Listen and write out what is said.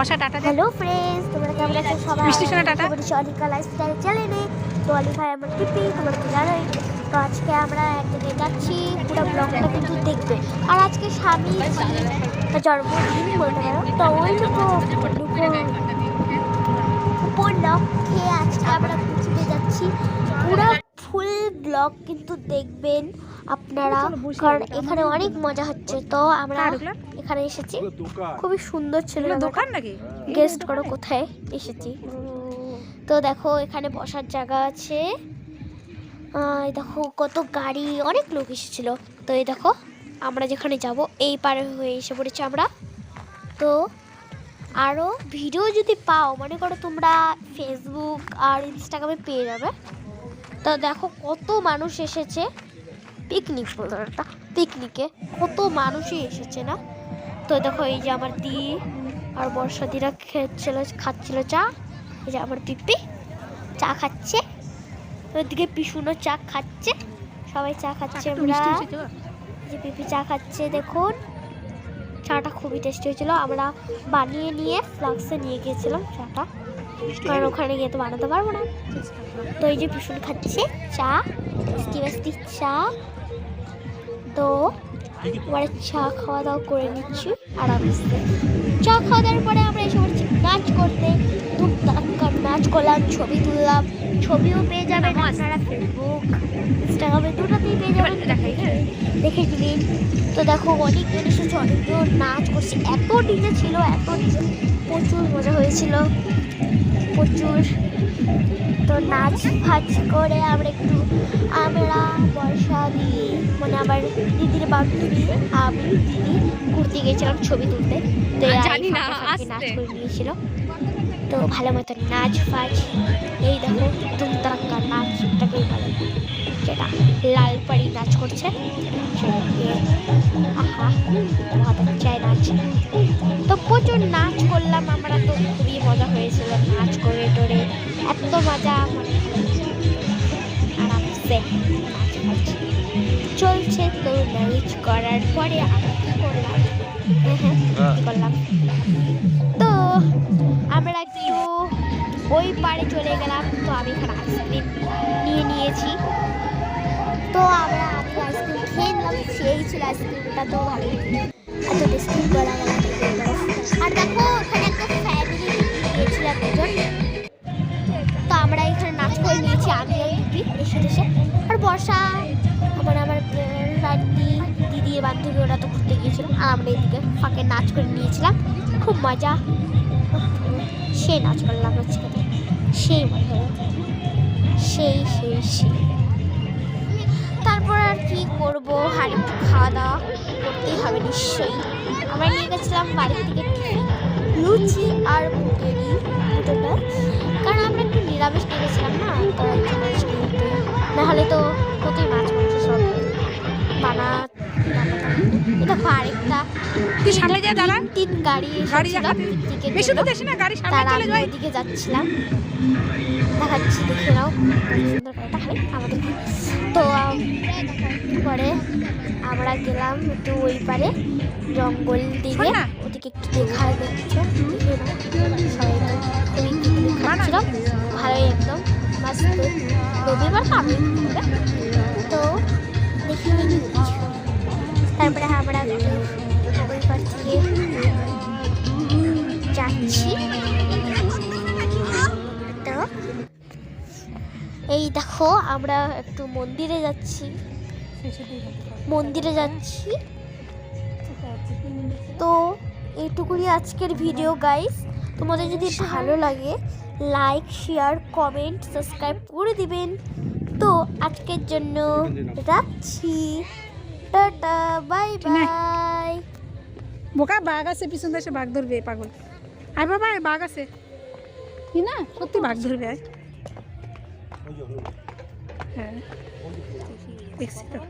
বসা tata hello friends তোমরা কেমন আছো? সবাই বৃষ্টি শোনা টাটা। লাইফস্টাইল চ্যানেলে তো অলি ভাই আমার টিপি তোমরা তো জানোই? তো আজকে আমরা এক জায়গায় যাচ্ছি পুরো ব্লগটা কিন্তু দেখবে। আর আজকে স্বামী জন্মদিন বলতে পারো। তো ওই উপলক্ষে আজকে আমরা ঘুরতে যাচ্ছি। পুরো ফুল ব্লগ কিন্তু দেখবেন। আপনারা কারণ এখানে অনেক মজা হচ্ছে তো আমরা এখানে এসেছি। খুবই সুন্দর ছিল দোকান নাকি? গেস্ট করো কোথায়? এসেছি। তো দেখো এখানে বসার জায়গা আছে। এই দেখো কত গাড়ি অনেক লোক এসেছিল। তো এই দেখো আমরা যেখানে যাব এই পারে হয়ে এসে পড়েছি আমরা। তো আরও ভিডিও যদি পাও মনে করো তোমরা ফেসবুক আর ইনস্টাগ্রামে পেয়ে যাবে। তো দেখো কত মানুষ এসেছে। পিকনিক বলো একটা পিকনিকে কত মানুষই এসেছে না? তো দেখো এই যে আমার দি আর বর্ষাদিরা খেয়েছিল খাচ্ছিল চা। এই যে আমার পিপি চা খাচ্ছে। ওইদিকে পিসুনো চা খাচ্ছে। সবাই চা খাচ্ছে আমরা। যে পিপি চা খাচ্ছে দেখুন। চাটা খুবই টেস্টি হয়েছিল। আমরা বানিয়ে নিয়ে ফ্লাক্সে নিয়ে গিয়েছিলাম চাটা। কারণ ওখানে গিয়ে তো বানাতে পারব না। তো এই যে ভীষণ খাচ্ছে চা মিষ্টি মিষ্টি চা। তো এবারে চা খাওয়া দাওয়া করে নিচ্ছি আরামসে চা খাওয়া দাওয়ার পরে আমরা এসে পড়ছি নাচ করতে। ধুমধাক্কার নাচ করলাম ছবি তুললাম। ছবিও পেয়ে যাবেন আপনারা ফেসবুক ইনস্টাগ্রামে দুটোতেই পেয়ে যাবেন। দেখাই। দেখে নিন। তো দেখো অনেকজন এসেছে অনেক অনেকজন নাচ করছে। এত ডিজে ছিল এত ডিজে প্রচুর মজা হয়েছিল। প্রচুর তো নাচ ফাচ করে আমরা একটু আমরা বর্ষা দিয়ে মানে আমার দিদির বান্ধবী আমি দিদি ঘুরতে গেছিলাম ছবি তুলতে। তো জানি না, নাচ করে নিয়েছিল। তো ভালো মতো নাচ ফাচ এই দেখো ধুমধাক্কা নাচটাকেই ভালো যেটা লাল পাড়ি নাচ করছে। আহা বহুত আচ্ছা নাচ। তো প্রচুর নাচ করলাম আমরা। মজা মানে আরামসে চলছে তো নাচ করার পরে আমরা কি করলাম? হ্যাঁ হ্যাঁ করলাম? তো আমরা একটু ওই পাড়ে চলে গেলাম। তো আমি এখানে আইসক্রিম নিয়ে নিয়েছি। তো আমরা আগে আইসক্রিম খেয়ে নিলাম। সেই ছিল আইসক্রিমটা তো ভালো এত টেস্টি গলা গলা আর দেখো এখানে করে আমি আর দিদি এসে এসে। আর বর্ষা, আমার আমার রান্নি দিদি বান্ধবী ওরা তো ঘুরতে গিয়েছিল। আর আমরা এদিকে ফাঁকে নাচ করে নিয়েছিলাম। খুব মজা। সেই নাচ করলাম আজকে সেই মজা। সেই সেই সেই। তারপর আর কি করব? একটু খাওয়া দাওয়া করতেই হবে নিশ্চয়ই। আমরা নিয়ে গেছিলাম বাড়ি থেকে লুচি আর আমরা একটু নিরামিষ নিয়ে গেছিলাম না তো নাহলে তো কতই মাছ মাংস সব। বানা এটা আরেকটা তুই সামনে যা দাঁড়া। তিন গাড়ি গাড়ি বেশি তো। দেশে না গাড়ি সামনে চলে যায় ওইদিকে যাচ্ছিলাম। দেখাচ্ছি দেখে নাও। সুন্দর করে। দেখাবে আমাদের তো পরে আমরা গেলাম একটু ওই পারে জঙ্গল দিকে। ওদিকে একটু দেখা দেখছ। সবাই ভালোই একদম মাস্ত। রবিবার তো আমি তো দেখি তারপরে আমরা ওই পার থেকে যাচ্ছি। তো এই দেখো আমরা একটু মন্দিরে যাচ্ছি। মন্দিরে যাচ্ছি। তো এইটুকুই আজকের ভিডিও গাইস তোমাদের যদি ভালো লাগে লাইক শেয়ার কমেন্ট সাবস্ক্রাইব করে দিবেন। তো আজকের জন্য রাখছি। Tata bye? বাই বোকা বাঘ আছে পিছন দেশে বাঘ ধরবে পাগল। আর বাবা বাঘ আছে। কি না? সত্যি বাঘ ধরবে আয়। হ্যাঁ। দেখছি তো।